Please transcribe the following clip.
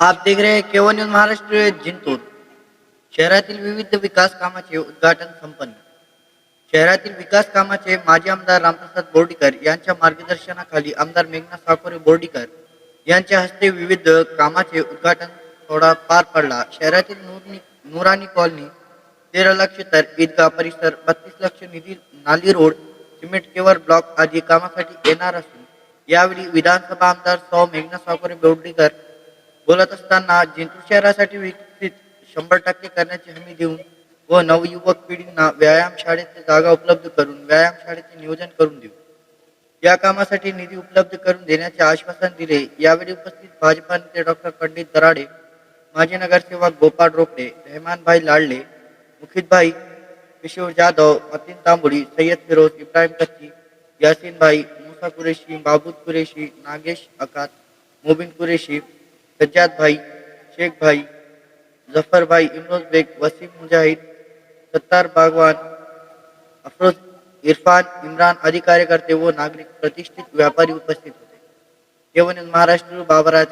आप देख रहे हैं केवल न्यूज महाराष्ट्र जिंतूर। शहरातील विविध विकास कामाचे उद्घाटन संपन्न। शहरातील विकास कामाचे माजी आमदार रामप्रसाद बोर्डीकर यांच्या मार्गदर्शनाखाली आमदार मेघना साकोरे बोर्डीकर यांच्या हस्ते विविध कामाचे उद्घाटन सोहळा पार पडला. शहरातील नूरनी नूरानी कॉलनी तेरा लक्ष तर ईदगाह परिसर बत्तीस लक्ष निधी नाली रोड सिमेंट केवर ब्लॉक आदी कामासाठी येणार असून यावेळी विधानसभा आमदार सौ मेघना साकोरे बोर्डीकर बोलत असताना जिंतूर शहरासाठी विकसित शंभर टक्के करण्याची हमी देऊन व नवयुवक पिढींना व्यायाम शाळेची जागा उपलब्ध करून व्यायाम शाळेचे नियोजन करून देऊ. या कामासाठी निधी उपलब्ध करून देण्याचे आश्वासन दिले. यावेळी उपस्थित भाजपा नेते डॉक्टर पंडित दराडे माजी नगरसेवक गोपाळ रोकडे रेहमानभाई लाडले मुखितभाई किशोर जाधव अतिन तांबुडी सय्यद फिरोज इब्राहिम कच्ची यासीनभाई मुसा कुरेशी बाबूद कुरेशी नागेश अकात मोबिन कुरेशी सज्जाद भाई शेख भाई जफर भाई इमरोज बेग वसीम मुजाहिद सत्तार बागवान अफरोज इरफान इम्रान आदी कार्यकर्ते व नागरिक प्रतिष्ठित व्यापारी उपस्थित होते. जेवण महाराष्ट्र बाबराज